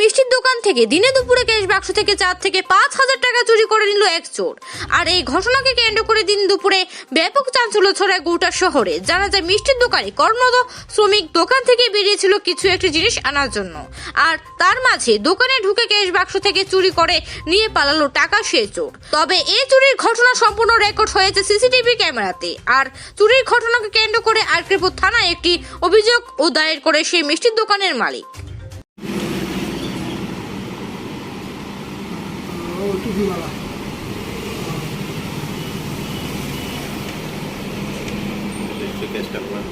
মিষ্টির দোকান থেকে দিনে দুপুরে ক্যাশ বাক্স থেকে চার থেকে পাঁচ হাজার টাকা চুরি করে নিল এক চোর। আর এই ঘটনাকে কেন্দ্র করে দিন দুপুরে ব্যাপক চাঞ্চল্য ছড়ায় গোটা শহরে। জানা যায়, মিষ্টির দোকানে কর্মরত শ্রমিক দোকান থেকে বেরিয়েছিল কিছু একটি জিনিস আনার জন্য। আর তার মাঝে দোকানে ঢুকে ক্যাশ বাক্স থেকে চুরি করে নিয়ে পালালো টাকা সে চোর। তবে এই চুরির ঘটনা সম্পূর্ণ রেকর্ড হয়েছে সিসিটিভি ক্যামেরাতে। আর চুরির ঘটনাকে কেন্দ্র করে আরকেপুর থানায় একটি অভিযোগ ও দায়ের করে সেই মিষ্টির দোকানের মালিক। ও টুপিওয়ালা একটু চেষ্টা করেন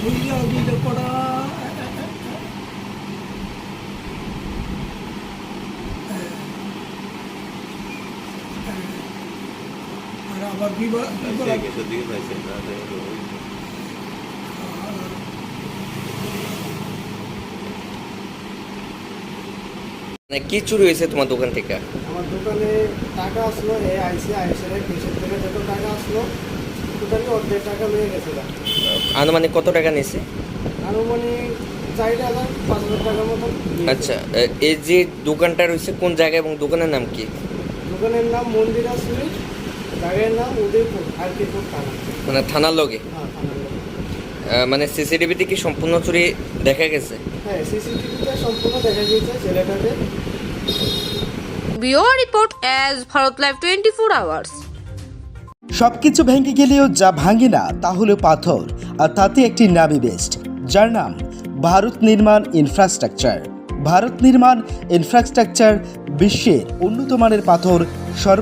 দুইটা দুইটা কটা আবার ওই মানে কি চুরি হয়েছে তোমার দোকান থেকে? আমার দোকানে টাকা আসলো এ আইসি আইসিআই পেশেন্ট থেকে যত টাকা আসলো টোটালি অর্ধেক টাকা লয়ে গেছে। আনুমানিক কত টাকা নিয়েছে? আনুমানিক চার হাজার পাঁচ হাজার টাকার মতন আচ্ছা এই যে দোকানটা রয়েছে কোন জায়গায় এবং দোকানের নাম কি? দোকানের নাম মন্দিরা সুইট জায়গার নাম উদয়পুর আরকিপুর থানা। মানে থানার লগে? হ্যাঁ। মানে সিসিটিভিতে কি সম্পূর্ণ চুরি দেখা গেছে? হ্যাঁ সিসিটিভিতে সম্পূর্ণ দেখা গিয়েছে ছেলেটাকে। Bureau report as Bharat live twenty four hours. সবকিছু ভেঙে গেলেও যা ভাঙে না তা হলো পাথর আর তাতে একটি নামি বেস্ট যার নাম ভারত নির্মাণ ইনফ্রাস্ট্রাকচার। ভারত নির্মাণ ইনফ্রাস্ট্রাকচার বিশ্বের উন্নত মানের পাথর সর্বা